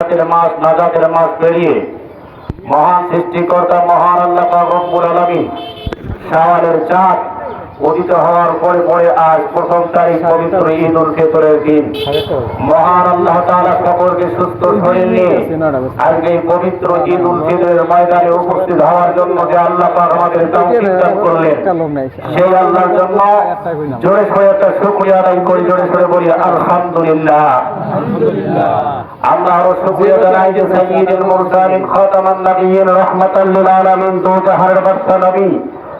মাস নাজাতের মাস পেরিয়ে মহান সৃষ্টিকর্তা মহান আল্লাহ রব্বুল আলমী শাওয়ালের চাঁদ উদিত হওয়ার পরে পরে আজ প্রথম তারিখ পবিত্র ঈদ উল ফিতরের দিন। মহান আল্লাহ তাআলা সকলকে সুস্থ শরীর নিয়ে আজকে পবিত্র ঈদ উল ফিতরের ময়দানে উপস্থিত হওয়ার জন্য যে আল্লাহ পাক আমাদের তৌফিক দান করলেন, সেই আল্লাহর জন্য জোরে সরে একটা শুকরিয়া আদায় করি, জোরে সরে বলি, আলহামদুলিল্লাহ। আমরা আরও শুকরিয়া জানাই যে সাইয়্যিদুল মুরসালিন খাতামান নবিয়্যিন রাহমাতাল লিল আলামিন, দু বাদশা নবী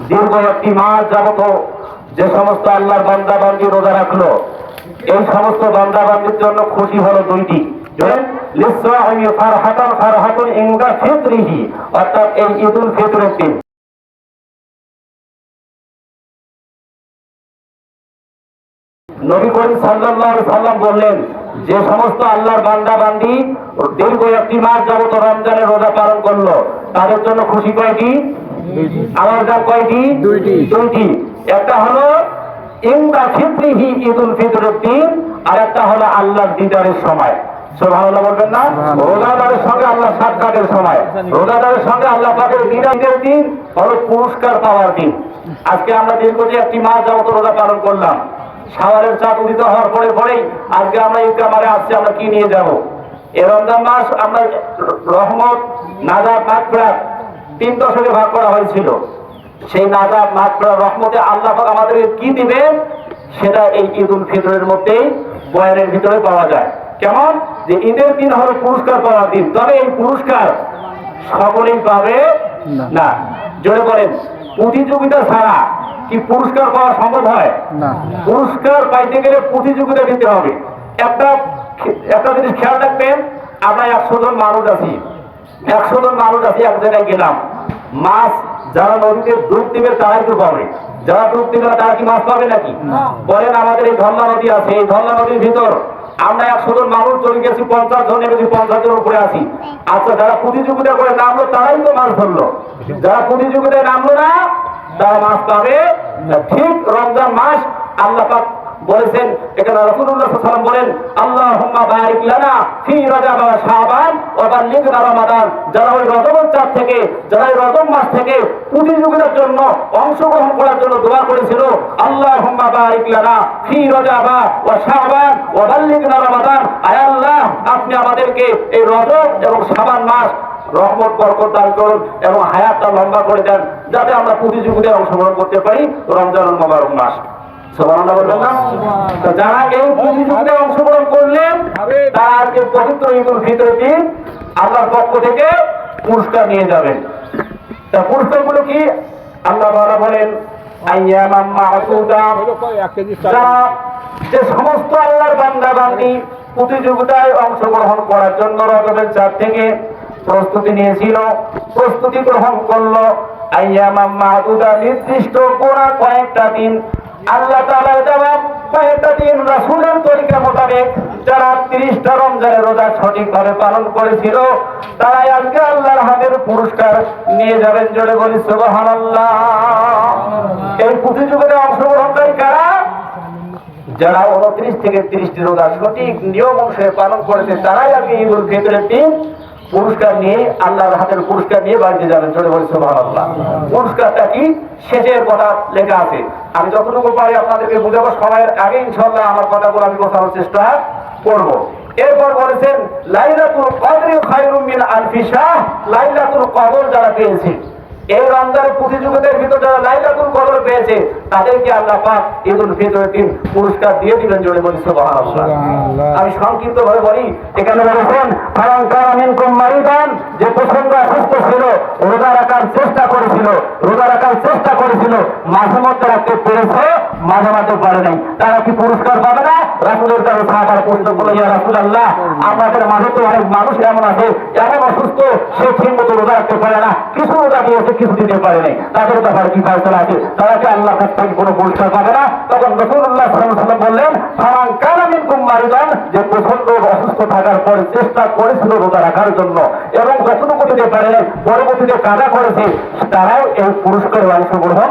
দীর্ঘ মাস যাবত যে সমস্ত আল্লাহর রোজা রাখল, এই সমস্ত জন্য খুশি হলো দুইটি। বললেন, যে সমস্ত আল্লাহর বান্দা বান্দি দীর্ঘ একটি মাস যাবত রমজানের রোজা পালন করল, তাদের জন্য খুশি কয়টি? আমার কয়টি? দুইটি। দুইটি। একটা হলো ইন্দা ফিতরিহি ঈদুল ফিতরের দিন আর একটা হলো আল্লাহর দিদারের সময় বলবেন না? রোজাদারের সঙ্গে আল্লাহ সাক্ষাতের সময়। রোজাদারের সঙ্গে আল্লাহ পাকের দিন হলো পুরস্কার পাওয়ার দিন। আজকে আমরা দীর্ঘ যে একটি মাস যাবত রোজা পালন করলাম। সাওয়ারের চাঁদ উদিত হওয়ার পরে পরেই আজকে আমরা ঈদগাহ মারে আসছি আমরা কি নিয়ে যাব? এ রমজান মাস আমরা রহমত নাজাব মাগফিরাত তিন দশকে ভাগ করা হয়েছিল। সেই নাজাব মাগফিরাত রহমতে আল্লাহ আমাদের কি দিবেন? সেটা এই ঈদ উল ফিতরের মধ্যেই বয়ানের ভিতরে পাওয়া যায়। কেমন? যে ঈদের দিন হবে পুরস্কার পাওয়ার দিন। তবে এই পুরস্কার সকলেই পাবে না। না। জোরে বলেন প্রতিযোগিতা ছাড়া কি পুরস্কার পাওয়া সম্ভব হয়? পুরস্কার পাইতে গেলে প্রতিযোগিতা দিতে হবে। একটা একটা জিনিস খেয়াল রাখবেন আমরা একশো জন মানুষ আছি। একশো জন মানুষ আছি এক জায়গায় গেলাম। মাছ যারা নদীতে ডুব দিবে তারাই তো পাবে। যারা ডুব দিবে তারা কি মাছ পাবে নাকি? বলেন আমাদের এই ধর্মা নদী আছে। এই ধর্মা নদীর ভিতর আমরা একশো জন মানুষ চলে গেছি পঞ্চাশ জন নেমেছি পঞ্চাশ জন উপরে আছি। আচ্ছা যারা প্রতিযোগিতা করে নামলো তারাই তো মাছ ধরলো। যারা প্রতিযোগিতায় নামলো না তারা মাছ পাবে ঠিক রমজান মাস আল্লাহ পাক বলেছেন, এখানে রাসূলুল্লাহ সাল্লাল্লাহু আলাইহি বলেন, আল্লাহুম্মা বারিক লানা ফি রজব ওয়া শাবান ওয়া বাল্লিগনা রমাদান। যারা ওই রজব চাঁদ থেকে, যারা ওই রজব মাস থেকে প্রতিযোগিতার জন্য অংশগ্রহণ করার জন্য দোয়া করেছিল, আল্লাহুম্মা বারিক লানা ফি রজব ওয়া শাবান ওয়া বাল্লিগনা রমাদান। আয় আল্লাহ, আপনি আমাদেরকে এই রজব এবং শাবান মাস রহমত, বরকত দান করুন এবং হায়াতটা লম্বা করে দেন, যাতে আমরা প্রতিযোগিতায় অংশগ্রহণ করতে পারি। রমজান মোবারক মাস। যারা এই প্রতিযোগিতায় অংশগ্রহণ করলেন তারা আজকে পবিত্র ঈদুল ফিতর দিন আল্লাহর পক্ষ থেকে পুরস্কার নিয়ে যাবেন। তা পুরস্কারগুলো কি? আল্লাহ বলেন যে সমস্ত আল্লাহর বান্দা বান্দি প্রতিযোগিতায় অংশগ্রহণ করার জন্য রজবের চার থেকে প্রস্তুতি নিয়েছিল, প্রস্তুতি গ্রহণ করল। আইয়ামাম মাহদুদা নির্দিষ্ট কোনা কয়েকটা দিন আল্লাহ তাআলার দেওয়া কয়েকটা দিন তরিকা মোতাবেক যারা তিরিশটা রমজানের রোজা সঠিকভাবে পালন করেছিল, তারাই আজকে আল্লাহর হাতের পুরস্কার নিয়ে যাবেন জোরে বলি, সুবহানাল্লাহ। এই প্রতিযোগিতায় অংশগ্রহণকারী কারা? যারা উনত্রিশ থেকে ত্রিশটি রোজা সঠিক নিয়ম অনুসারে পালন করেছে, তারাই আজকে ঈদুল ফিতরের দিন পুরস্কার নিয়ে, আল্লাহর হাতের পুরস্কার নিয়ে বাড়িতে যাবেন চলে বলে, সুবহানাল্লাহ। পুরস্কারটা কি? শেষের কথা লেখা আছে আমি যতটুকু পারি আপনাদেরকে বুঝাবো সময়ের আগে ইনশাল্লাহ আমার কথাগুলো আমি বোঝানোর চেষ্টা করব। এরপর বলেছেন, লাইলাতুল কদরি খায়রুম মিন আলফি শাহ, লাইলাতুল কদর যারা পেয়েছে। এই রমজানের প্রতিযোগিতার ভিতর যারা লাইলাতুল কদর পেয়েছে তাদেরকে আল্লাহ পাক ঈদুল ফিতরের দিন পুরস্কার দিয়ে দিলেন জোরে বলি সুবহানাল্লাহ। আমি সংক্ষিপ্ত ভাবে বলি এখানে বলেছেন ফারান কুমারিদান যে প্রসঙ্গ অসুস্থ ছিল রোজা রাখার চেষ্টা করেছিল রোজা রাখার চেষ্টা করেছিল মাঝে মধ্যে রাখতে পেরেছে মাঝে পারে নাই। তারা কি পুরস্কার পাবে না? রাসুলের কাছে সাহাবার প্রশ্ন করল, ইয়া রাসুল আল্লাহ আমাদের মাঝে তো অনেক মানুষ এমন আছে, এমন অসুস্থ, সে ঠিক মতো রোজা রাখতে পারে না। কিছু রোজা দিয়েছে, কিছু দিতে পারে নাই। তাদের ব্যাপারে কি ফয়সলা আছে? তারা কি আল্লাহ কাছ থেকে কোনো পুরস্কার পাবে না? তখন রসুল্লাহ সাল্লাম বললেন সামান কালামিন কুমারিদান যে প্রচণ্ড অসুস্থ থাকার পরে চেষ্টা করেছিল রোজা রাখার জন্য, এবং যতটুকু দিতে পারে পরবর্তীতে কাজা করেছে, তারাও এই পুরস্কারে অংশগ্রহণ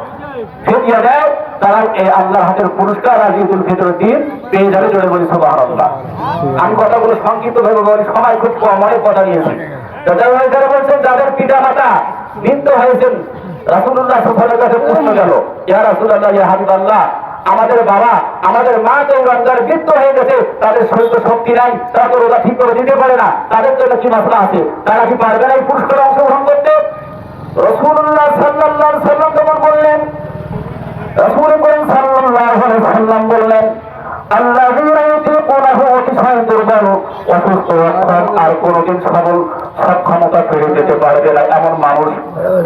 দেয় এই হাতের পুরস্কার ঈদুল ফিতরের দিন পেয়ে যাবে জোরে বলি আমি কথাগুলো সংক্ষিপ্ত ভাবে বলি খুব কম, অনেক কথা নিয়েছি। যারা বলছেন, যাদের পিতা মাতা হয়েছেন কাছে প্রশ্ন গেল, ইয়া ইয়া আমাদের বাবা, আমাদের মা তো রমজান মৃত্যু হয়ে গেছে, তাদের শরীর শক্তি নাই, তারা তো রোজা ঠিক করে দিতে পারে না, তাদের জন্য কি মশলা আছে? তারা কি পারবে না এই পুরস্কারে অংশগ্রহণ করতে? রসুল্লাহ আলাইহি সাল্লাম তখন বললেন অসুস্থ আর সক্ষমতা ফিরে যেতে এমন মানুষ,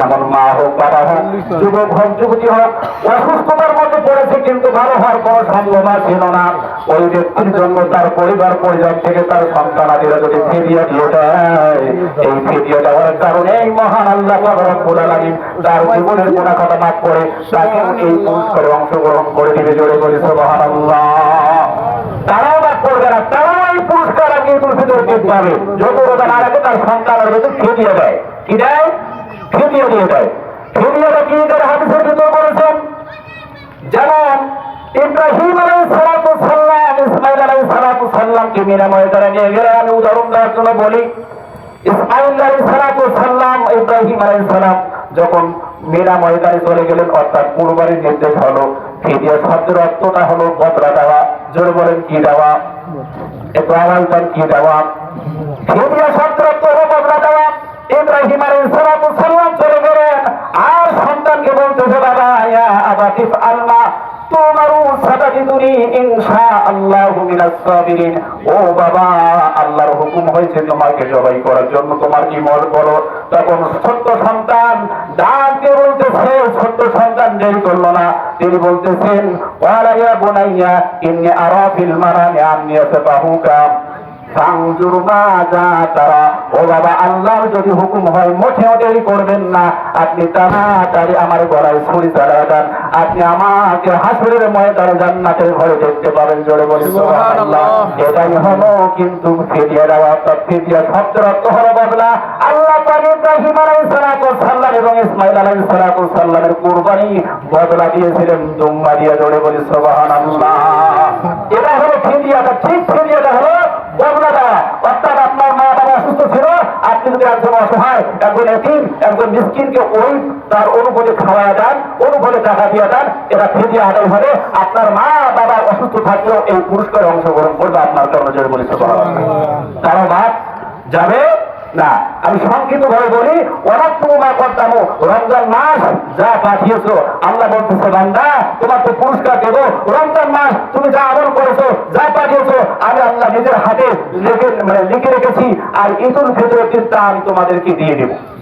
এমন মা হোক, বাবা হোক, যুবক হোক, যুবতী হোক, অসুস্থতার মধ্যে পড়েছে, কিন্তু ভালো হওয়ার কোনো সম্ভাবনা ছিল না। ওই ব্যক্তির জন্য তার পরিবার পরিজন থেকে তার সন্তানাদিরা যদি ফিরিয়ে দিয়ে দেয় এই ফিরিয়ে দেওয়ার কারণে এই মহান আল্লাহ রব্বুল আলামিন তার জীবনের গুণা কথা মাফ করে তাকে এই পুরস্কারে অংশগ্রহণ করে দিবে জোরে বলি সুবহানাল্লাহ। তারাও বাদ করবে না, তারাও এই পুরস্কার আগে ঈদুল ফিতর পাবে যত রোজা না রাখে তার সন্তানের যদি ফিরিয়ে দেয় কি দেয়? ফিরিয়ে দিয়ে দেয়। ফিরিয়ে কি তার হাদিসের ভিতর যেমন ইব্রাহিম আলাই সালাতু সাল্লাম ইসমাইল আলাই সালাতু সাল্লামকে আমি উদাহরণ দেওয়ার জন্য বলি, ইসমাইল আলাই ইব্রাহিম আলাই যখন মিনা ময়দানে চলে গেলেন, অর্থাৎ কুরবানির নির্দেশ হলো ফিদিয়া শব্দের অর্থটা হলো বদলা দেওয়া। জোরে বলেন, কি দেওয়া? দেন কি দেওয়া? ফিদিয়া শব্দের অর্থ হলো বদলা দেওয়া। ইব্রাহিম সালাতু চলে গেলেন। আর সন্তানকে বলতেছে, বাবা, ইয়া আবাতিফ আল্লাহ জবাই করার জন্য। তোমার কি মত বলো? তখন ছোট্ট সন্তান, ডাকে বলতেছে, ছোট্ট সন্তান দেরি করল না। তিনি বলতেছেন ইয়া বুনাইয়া, ইন্নী আরা ফিল মানামি আন্নী আসবাহুকা ফাংজুর মাজা তারা। ও বাবা আল্লাহর যদি হুকুম হয় মোটেও দেরি করবেন না। আপনি তাড়াতাড়ি আমার গলায় ছুরি চালা দেন। আপনি আমাকে হাসুরের ময়দানে জান্নাতের ঘরে দেখতে পাবেন জোরে বলি এটাই হলো কিন্তু ফিরিয়ে দেওয়া অর্থাৎ ফিরিয়ে শব্দের অর্থ হলো বদলা। আল্লাহ ইব্রাহিম আলাইহিস সালাতু সাল্লাম এবং ইসমাইল আলাইহিস সালাতু সাল্লামের কুরবানি বদলা দিয়েছিলেন দুম্মা দিয়ে জোরে বলি সুবহানাল্লাহ। এটা হলো ফিরিয়াটা ঠিক ফিরিয়াটা হলো অর্থাৎ আপনার মা বাবা অসুস্থ ছিল আপনি যদি একজন অসহায় একজন এটিম একজন মিসকিনকে ওই তার অনুভূতি খাওয়া দেন অনুভূতি টাকা দিয়ে দেন এটা ফিরিয়ে আদায় হবে। আপনার মা বাবা অসুস্থ থাকলেও এই পুরস্কারে অংশগ্রহণ করবে আপনার কর্মচারী বলে তারা বাদ যাবে? না। আমি সংক্ষিপ্ত ভাবে বলি অনেক মা করতাম রমজান মাস যা পাঠিয়েছ, আল্লাহ বলতেছে, বান্দা, তোমার তো পুরস্কার দেবো। রমজান মাস, তুমি যা আমল করেছ, যা পাঠিয়েছো, আমি আল্লাহ নিজের হাতে লিখে মানে লিখে রেখেছি, আর ঈদুল ফিতরের চিন্তা আমি তোমাদেরকে দিয়ে দেবো।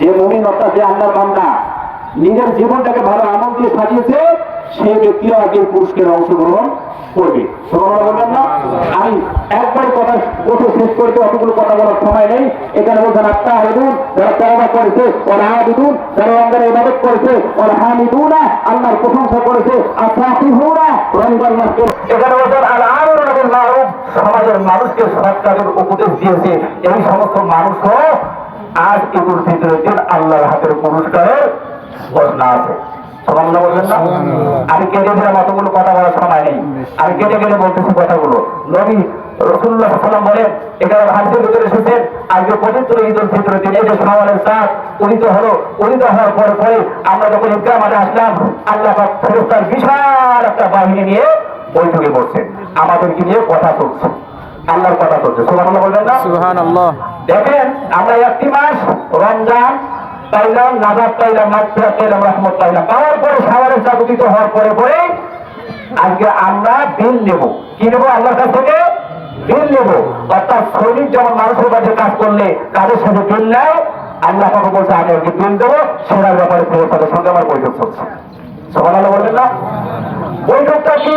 যে মুমিন অর্থাৎ যে আল্লাহর বান্দা নিজের জীবনটাকে ভালো আমল দিয়ে সাজিয়েছে সেই ব্যক্তিও আগে পুরস্কারে অংশগ্রহণ করবে। না? আমি একবার কথা বসে শেষ করতে অতগুলো কথা বলার সময় নেই। এখানে বলছেন আত্মা আহেদুন যারা তওবা করেছে ওরা আহাদুন যারা রমজানের ইবাদত করেছে ওরা হামিদুনা, আল্লাহর প্রশংসা করেছে, আসাফিহুনা, রমজান মাসকে। এখানে বলছেন বিল মারুফ, সমাজের মানুষকে সৎ কাজের উপদেশ দিয়েছে। এই সমস্ত মানুষও আজ ঈদুল ফিতরের দিন আল্লাহর হাতের পুরস্কারের ঘোষণা আছে। সুবহানাল্লাহ বলবেন না? আমি কেটে দিলাম অতগুলো কথা বলার সময় নেই। আমি কেটে কেটে বলতেছি কথাগুলো। নবী রসুল্লাহ সাল্লাম বলেন এখানে হাদিসের ভিতরে এসেছেন আজকে পবিত্র ঈদুল ফিতরের দিন। এই যে সওয়ালের চাঁদ উদিত হলো উদিত হওয়ার পরে পরে আমরা যখন ঈদগাহ মাঠে আসলাম আল্লাহ পাক বিশাল একটা বাহিনী নিয়ে বৈঠকে বসছেন। আমাদেরকে নিয়ে কথা চলছে আল্লাহর কথা চলছে বলবেন না? দেখেন, আমরা একটি মাস রমজান পাইলাম, নাজাদ পাইলাম, মাগফিরাত পাইলাম, রহমত পাইলাম। পাওয়ার পরে সাওয়ারের জাগতিত হওয়ার পরে পরে আজকে আমরা বিল নেব। কি নেব আল্লাহর কাছ থেকে? বিল নেব। অর্থাৎ সৈনিক যেমন মানুষের কাছে কাজ করলে কাজের সাথে বিল নেয়, আল্লাহ কাকে বলছে, আমি ওকে বিল দেবো সেটার ব্যাপারে ফেরত সঙ্গে আমার বৈঠক চলছে। আল্লাহ বলবেন না? বৈঠকটা কি?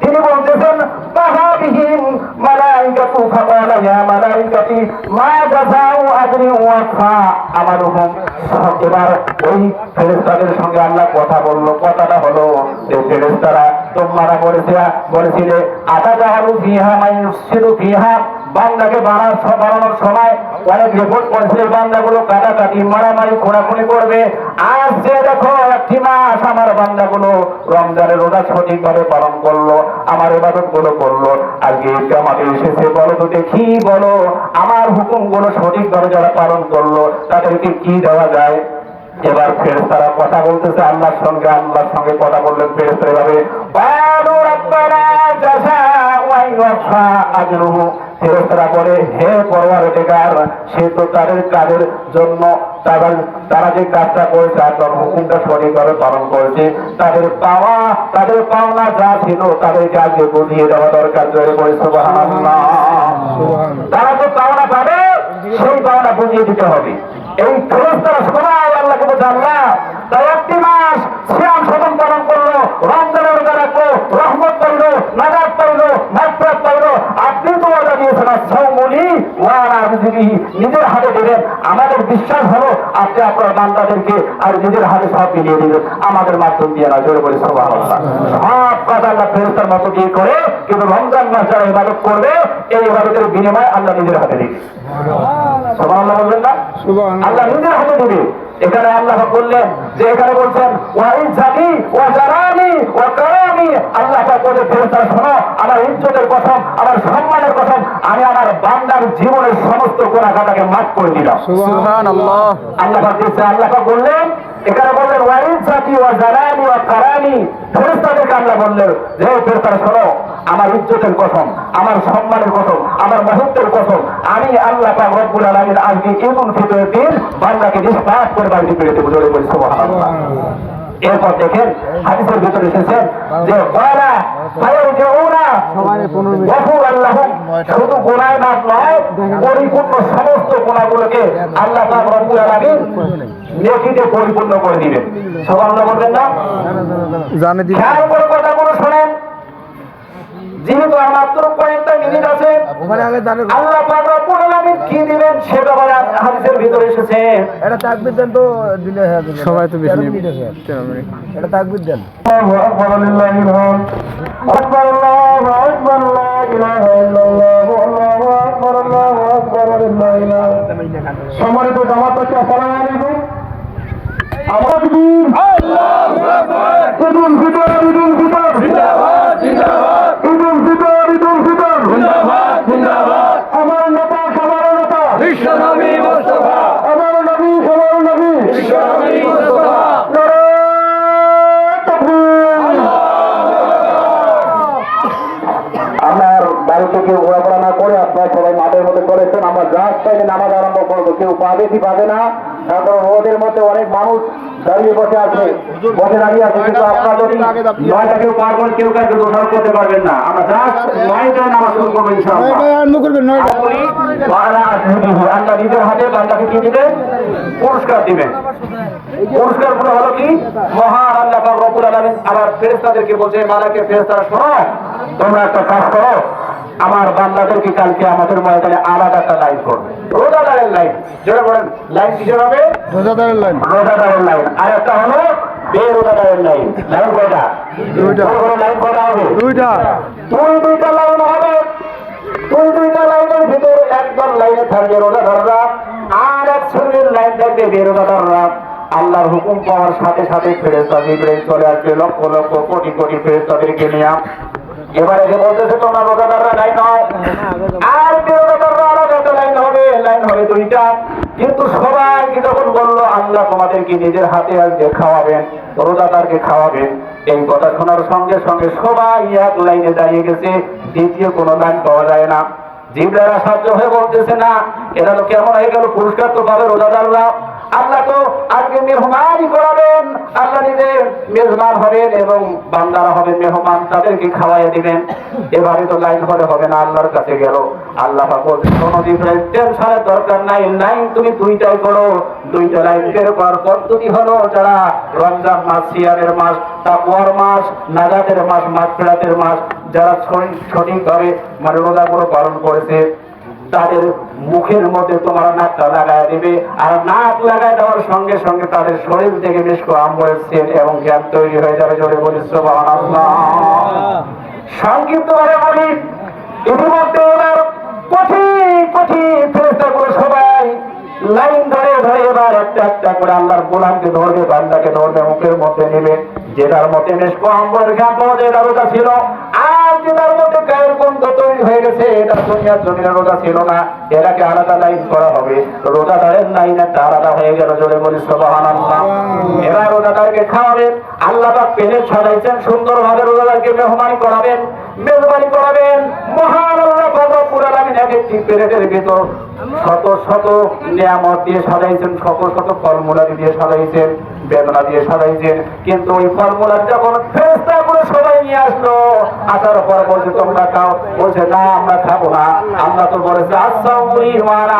তিনি বলতেছেন তাহাবিহীন মালাইকাতু ফাকালা ইয়া মালাইকাতি, মা জাযাউ আজরি ওয়াফা। আমারুহুম এবার ওই ফেরেশতাদের সঙ্গে আল্লাহ কথা বলল। কথাটা হলো, যে ফেরেশতারা তোমরা বলেছে, বলেছিলে, আতা জাহারু ফিহা মাইয়ুসিরু ফিহা? বানার বানানোর সময় অনেক রিপোর্ট করেছে বান্দাগুলো কাটাকাটি, মারামারি, খোঁড়াখুড়ি করবে। আজ যে দেখো, একটি মাস আমার বান্দাগুলো রমজানের রোজা সঠিকভাবে পালন করল, আমার এবাদতগুলো করল। আজকে আমাদের এসেছে, বলো তো দেখি, বলো, আমার হুকুমগুলো সঠিকভাবে যারা পালন করল, তাদেরকে কি দেওয়া যায়? এবার ফেরেস্তারা কথা বলতেছে, আল্লাহর সঙ্গে আল্লাহর সঙ্গে কথা বললেন ফেরেস্তারা এভাবে "ক্বালু রাব্বানা জাযাউ ওয়া ইউফা আজরুহু। ফেরেস্তারা বলে হে পরওয়ারদিগার সে তো তাদের কাজের জন্য তাদের তারা যে কাজটা করেছে আপনার হুকুমটা সঠিকভাবে পালন করেছে তাদের পাওয়া তাদের পাওনা যা ছিল তাদেরকে আগে বুঝিয়ে দেওয়া দরকার। জোরে সুবহানাল্লাহ। তারা যে পাওনা পাবে সেই পাওনা বুঝিয়ে দিতে হবে। এই ফেরেস্তারা সবাই আল্লাহকে বলছে আল্লাহ তাই একটি মাস শ্যাম শতম পালন করল রমজানের রাখল রহমত পাইলো নাজাদ পাইলো মাফরাত পাইলো আপনি তো নিজের হাতে দেবেন। আমাদের বিশ্বাস হলো আপনি আপনার বান্দাদেরকে আর নিজের হাতে সব মিলিয়ে দিবেন। আমাদের মাধ্যম দিয়ে না জোরে বলে সুবহানাল্লাহ। সব আল্লাহ ফেরেস্তার মতো দিয়ে করে কিন্তু রমজান মাস যারা ইবাদত করবে এই ইবাদতের বিনিময়ে আল্লাহ নিজের হাতে দিবে। সুবহানাল্লাহ। বলবেন না? আল্লাহ নিজের হাতে দিবে। এখানে আল্লাহ বললেন যে এখানে বলছেন ওয়াই জানি ওয়া জারানি ওয়া কারানি আল্লাহ পাক বলে ফেরেশতা শোনো আমার ইজ্জতের কসম আমার সম্মানের কসম আমি আমার বান্দার জীবনের সমস্ত গুনাহটাকে মাফ করে দিলাম। সুবহানাল্লাহ। আল্লাহ আল্লাহ পাক দিয়েছে আল্লাহ পাক বললেন এখানে বললেন ওয়াই জানি ওয়া জারানি ওয়া কারামি আমার ইজ্জতের কথম আমার সম্মানের কথম আমার মহত্বের কথম আমি আল্লাহ রব্বুল আলামিন আজকে ঈদুল ফিতরের দিন বান্দাকে নিষ্পাপ করে বাড়িতে ফিরে বলে বলছি এরপর দেখেন হাদিসের ভিতরে এসেছেন যে লাহুম শুধু গোনায় নয় পরিপূর্ণ সমস্ত গোনাগুলোকে আল্লাহ রব্বুল আলামিন নেকিতে পরিপূর্ণ করে দিবেন। সবার বলবেন না? জানে দিন যেহেতু মাত্র কয়েকটা মিনিট আছে আল্লাহ পাক রব্বুল কি দিবেন সেটা আবার হাদিসের ভিতরে এসেছে। এটা তাকবীর দেন তো দিলে সবাই তো বেশি এটা তাকবীর দেন। আল্লাহু আকবার আল্লাহু আকবার। লা ইলাহা ইল্লাল্লাহু আল্লাহু আকবার সম্মানিত জামাত আসসালামু আলাইকুম। আওয়াজ দিন আল্লাহু আকবার। কেউ পাবে কি পাবে না? কারণ রোদের মধ্যে অনেক মানুষ দাঁড়িয়ে বসে আছে। বসে দাঁড়িয়ে আছে কিন্তু আপনার যদি নয়টা কেউ পার করেন কেউ কাউকে দোষারোপ করতে পারবেন না। আমরা নয়টায় নামাজ শুরু করব ইনশাআল্লাহ। আল্লাহ নিজের হাতে বাংলাকে কি দিবেন পুরস্কার দিবেন পুরস্কারগুলো হলো কি? মহান আল্লাহ আলামিন আবার ফেরেশতাদেরকে বলছে মালাকে ফেরেশতারা শোনো তোমরা একটা কাজ করো আমার বান্দাদেরকে কালকে আমাদের ময়দানে আলাদা একটা লাইন করবে? রোজাদারের লাইন যেটা বলেন লাইন কিসের হবে? রোজাদারের লাইন রোজাদারের লাইন আর একটা হলো বেরোজাদারের লাইন লাইন কয়টা? দুইটা। বড় বড় লাইন কয়টা হবে? দুইটা। দুই দুইটা লাইন হবে। দুই দুইটা লাইনের ভিতরে একদম লাইনে থাকবে রোজাদাররা আর এক শ্রেণির লাইন থাকবে বেরোজাদাররা। আল্লাহর হুকুম পাওয়ার সাথে সাথে ফেরেস্তা জিব্রাইল চলে আসবে লক্ষ লক্ষ কোটি কোটি ফেরেস্তাদেরকে নিয়ে। এবারে যে বলতেছে তোমরা রোজাদাররা লাইন হও আর বেরোজাদাররা আলাদা লাইন হবে লাইন হবে দুইটা। কিন্তু সবাইকে যখন বলল আল্লাহ তোমাদেরকে নিজের হাতে আজকে খাওয়াবেন রোজাদারকে খাওয়াবেন। এই কথা শোনার সঙ্গে সঙ্গে সবাই এক লাইনে দাঁড়িয়ে গেছে। দ্বিতীয় কোনো লাইন পাওয়া যায় না। জিবরারা সাহায্য হয়ে বলতেছে না এরা তো কেমন হয়ে গেল পুরস্কার তো পাবে রোজাদাররা। আল্লাহ তো আজকে মেহমানই করাবেন। আল্লাহ নিজে মেজবান হবেন এবং বান্দারা হবেন মেহমান, তাদেরকে খাওয়াইয়ে দিবেন। এবারে তো লাইন হলে হবে না, আল্লাহর কাছে গেল। আল্লাহ কোনো জিবরাইল টেনশনের দরকার নাই, লাইন তুমি দুইটাই করো। দুইটা লাইন বের করার পদ্ধতি হলো যারা রমজান মাস সিয়ারের মাস তাকুয়ার মাস, নাজাতের মাস মাস ফেরাতের মাস, যারা সঠিকভাবে মানে রোজাগুলো পালন করেছে, তাদের মুখের মধ্যে তোমার নাকটা লাগায় দিবে আর নাক লাগায় দেওয়ার সঙ্গে সঙ্গে তাদের শরীর থেকে বেশ করে আমলের সেল এবং জ্ঞান তৈরি হয়ে যাবে জোরে বলি সংক্ষিপ্ত ভাবে বলি, ইতিমধ্যে ওনার কঠিন কঠিন ফেরেস্তাগুলো সবাই লাইন ধরে ধরে এবার একটা একটা করে আল্লাহর গোলামকে ধরবে, বান্দাকে ধরবে, মুখের মধ্যে নেবে। যেটার মধ্যে পাওয়া যায় এটা রোজা ছিল। আর যেটার মধ্যে গায়ের গন্ধ তৈরি হয়ে গেছে এটা দুনিয়ার জমিনের রোজা ছিল না। এটাকে আলাদা লাইন করা হবে। রোজাদারের লাইন একটা আলাদা হয়ে গেল জোরে বলি সুবহানাল্লাহ। এবার রোজাদারকে খাওয়াবেন। আল্লাহ পাক পেলে সাজাইছেন সুন্দরভাবে রোজাদারকে মেহমানি করাবেন মেজবানি করাবেন। মহান আল্লাহ রব্বুল আলামিন এক একটি প্লেটের ভিতর শত শত নিয়ামত দিয়ে সাজাইছেন শত শত ফলমূলাদি দিয়ে সাজাইছেন। বেদনা দিয়ে সাজাইছেন। কিন্তু ওই ফলমূলা যখন ফেরেস্তা করে সবাই নিয়ে আসলো আসার পর বলছে তোমরা খাও। বলছে না আমরা খাব না। আমরা তো বলেছে আচ্ছা উনি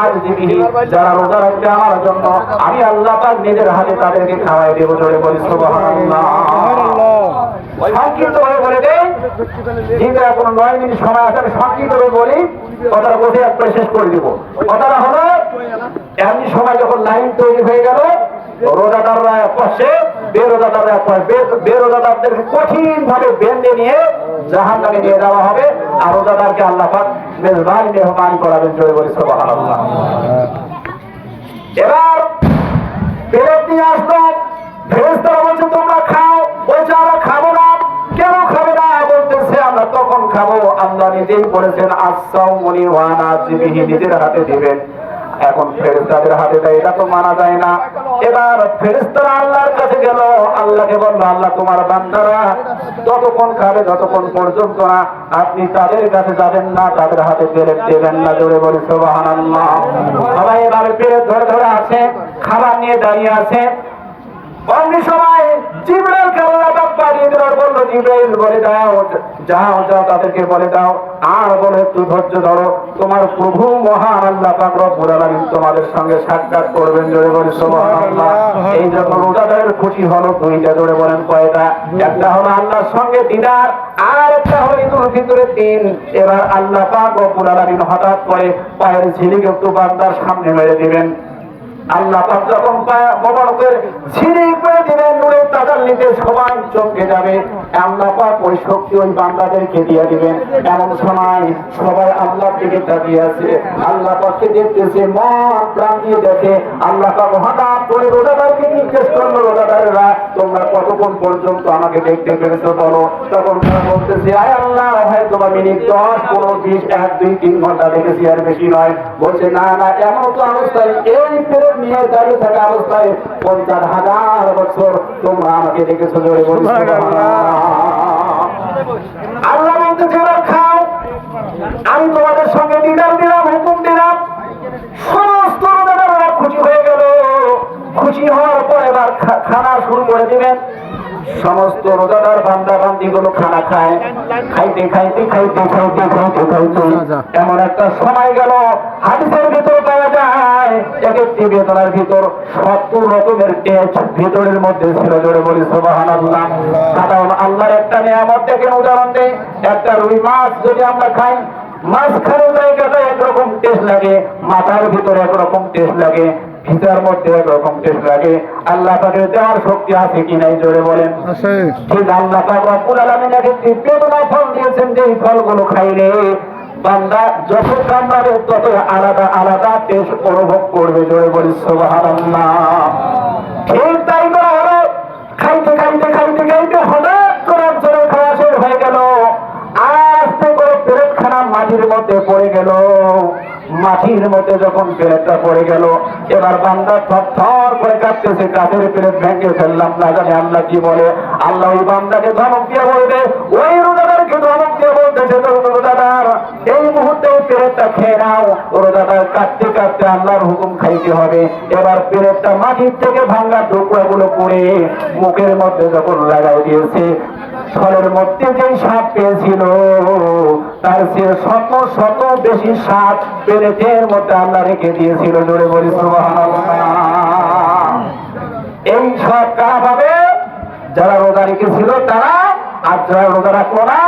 আজ দিবি যারা রোজা রাখবে আমার জন্য আমি আল্লাহ পাক নিজের হাতে তাদেরকে খাওয়াই দেবো। জোরে বলি সুবহানাল্লাহ। সংক্ষিপ্ত ভাবে বলে দেয় যেহেতু এখন নয় মিনিট সময় আছে আমি সংক্ষিপ্ত ভাবে বলি কথাটা বসে একবারে শেষ করে দিব। কথাটা হলো এমনি সময় যখন লাইন তৈরি হয়ে গেল রোজাদাররা বেরোজাদাররা কঠিন ভাবে বেঁধে নিয়ে জাহান নামে নিয়ে যাওয়া হবে। আর রোজাদারকে আল্লাহ পাক মেজবান, মেহমান করাবেন জয় এবার ফেরত নিয়ে ফেরেস্তারা বলছে, তোমরা খাও। বলছে, আমরা খাব না। কেন খাবে না? বলতেছে, আমরা তখন খাব। আল্লাহ নিজেই বলেছেন আসাও মনি ওয়ানা জিবিহি নিজের হাতে দিবেন। এখন ফেরেস্তাদের হাতে দেয়, এটা তো মানা যায় না। এবার ফেরেস্তারা আল্লাহর কাছে গেল, আল্লাহকে বলল, আল্লাহ তোমার বান্দারা ততক্ষণ খাবে যতক্ষণ পর্যন্ত না, আপনি তাদের কাছে যাবেন না, তাদের হাতে পেরে দেবেন না, জোরে বলি সুবহানাল্লাহ। সবাই এভাবে পেরে ধরে ধরে আছে, খাবার নিয়ে দাঁড়িয়ে আছে। অমনি সময় জিব্রাইল পাক পাঠিয়ে দিল বলল, জিব্রাইল, বলে দাও। যাও যাও, তাদেরকে বলে দাও, আর বলে একটু ধৈর্য ধরো। তোমার প্রভু মহান আল্লাহ পাক তোমাদের সঙ্গে সাক্ষাৎ করবেন জোরে বলে এই জন্য রোজাদারের খুশি হলো, দুইটা জোরে বলেন কয়টা? একটা হলো আল্লাহর সঙ্গে দিদার, আর একটা হলো ঈদুল ফিতরের দিন। এবার আল্লাহ পাক রব্বুল আলামিন হঠাৎ করে পায়ের ঝিলিকে একটু বান্দার সামনে মেরে দিবেন। আল্লাহ পাক যখন মোবারকের ছিঁড়ে করে দিবেন, নূরের নিতে সবাই চমকে যাবে। আল্লাহ পাক ওই শক্তি ওই বান্দাদেরকে দিয়ে দিবেন। এমন সময় সবাই আল্লাহর দিকে তাকিয়ে আছে। আল্লাহ পাককে দেখতেছে মন প্রাণ দিয়ে দেখে আল্লাহ পাক হঠাৎ করে রোজাদারকে জিজ্ঞেস করল রোজাদারেরা তোমরা কতক্ষণ পর্যন্ত আমাকে দেখতে পেরেছ বলো? তখন তারা বলতেছে আয় আল্লাহ হয়তো বা মিনিট দশ পনেরো বিশ এক দুই তিন ঘণ্টা দেখেছি আর বেশি নয়। বলছে না না এমন তো অবস্থায় এই ফেরত নিয়ে দাঁড়িয়ে থাকা অবস্থায় পঞ্চাশ হাজার বছর তোমরা আমাকে দেখেছ জোরে বলি আল্লাহ বলতে যারা খাও আমি তোমাদের সঙ্গে দিদার দিলাম, হুকুম দিলাম। সমস্ত খুশি হয়ে গেল। খুশি হওয়ার পর এবার খানা শুরু করে দিবেন। সমস্ত রোজাদার বান্দা বান্দি গুলো খানা খায়। খাইতে খাইতে খাইতে খাইতে খাইতে খাইতে এমন একটা সময় গেল। হাদিসের যায় এক একটি বেদনার ভিতর সত্তর রকমের টেস্ট ভিতরের মধ্যে ছিল জোরে বলি সোবাহান আল্লাহ সাধারণ আল্লাহর একটা নিয়ামত দেখেন উদাহরণ দেয় একটা রুই মাছ যদি আমরা খাই মাঝখানে জায়গাটা একরকম টেস্ট লাগে মাথার ভিতরে একরকম টেস্ট লাগে ভিতর মধ্যে একরকম টেস্ট লাগে। আল্লাহ তাকে দেওয়ার শক্তি আছে কি নাই জোরে বলেন? ঠিক আল্লাহ বেদনা ফল দিয়েছেন যে এই ফলগুলো খাইলে বান্দা যত তত আলাদা আলাদা অনুভব করবে, জোরে বলি ঠিক তাই করা খাইতে খাইতে খাইতে খাইতে হঠাৎ জোরে খাওয়া হয়ে গেল। আস্তে করে মাটির মধ্যে পড়ে গেল। মাটির মধ্যে যখন পেরেকটা পড়ে গেল, এবার বান্দা থর করে কাঁপতেছে কাঠের পেরেক ভেঙে ফেললাম। না জানি আল্লাহ কি বলে। আল্লাহ ওই বান্দাকে ধমক দিয়ে বলবে, ওই রোজাদারকে ধমক দিয়ে বলতেছে রোজাদার এই মুহূর্তে ওই পেরেকটা খেয়ে নাও। রোজাদার কাটতে কাটতে আল্লাহর হুকুম খাইতে হবে। এবার পেরেকটা মাটির থেকে ভাঙ্গা টুকরাগুলো পড়ে মুখের মধ্যে যখন লাগাই দিয়েছে, ফলের মধ্যে যে সাপ পেয়েছিল, তার সে শত শত বেশি সাপ পেরেটের মধ্যে আল্লাহ রেখে দিয়েছিল। জোরে বলি এই সব কারা পাবে? যারা রোজা রেখেছিল তারা, আর যারা রোজা রাখল না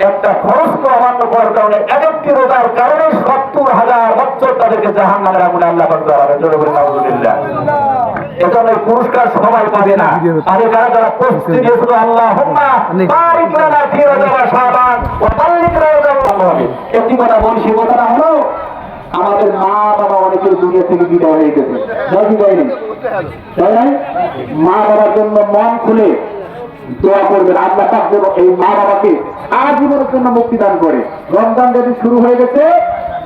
একটা খরচ তো অমান্য করার কারণে এক একটি রোজার কারণে সত্তর হাজার বছর তাদেরকে জাহান নামের আগুনে আল্লাহ পাক ধরাবে জোরে সবাই পাবে না। হবে হলো, আমাদের মা বাবা অনেকের দুনিয়া থেকে বিদায় হয়ে গেছে? মা বাবার জন্য মন খুলে দোয়া করবেন আল্লাহ পাক যেন এই মা বাবাকে আজীবনের জন্য মুক্তি দান করে। রমজান যদি শুরু হয়ে গেছে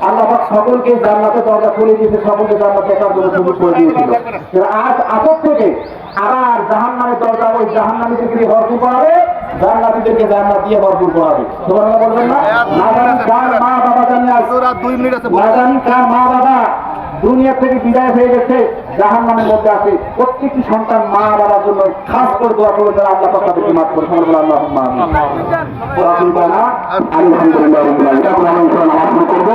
আল্লাহ পাক সকলকে জান্নাতে দরজা খুলে দিয়েছে সকলকে জান্নাতে দেখার জন্য সুযোগ করে দিয়েছিল। আজ আসর থেকে আবার জাহান নামের দরজা ওই জাহান নামীদেরকে দিয়ে ভরপুর করাবে জান্নাতীদেরকে জান্নাত দিয়ে ভরপুর করাবে তোমরা বলবেন না? না জানি কার মা বাবা জানি আজ? দুই মিনিট আছে না জানি কার মা বাবা? দুনিয়া থেকে বিদায় হয়ে গেছে জাহান নামের মধ্যে আছে। প্রত্যেকটি সন্তান মা বাবার জন্য খাস করে দোয়া করবে তারা আল্লাহ পাক তাদেরকে মাফ করে সকলে আল্লাহ আলহামদুলিল্লাহ আলহামদুলিল্লাহ করব।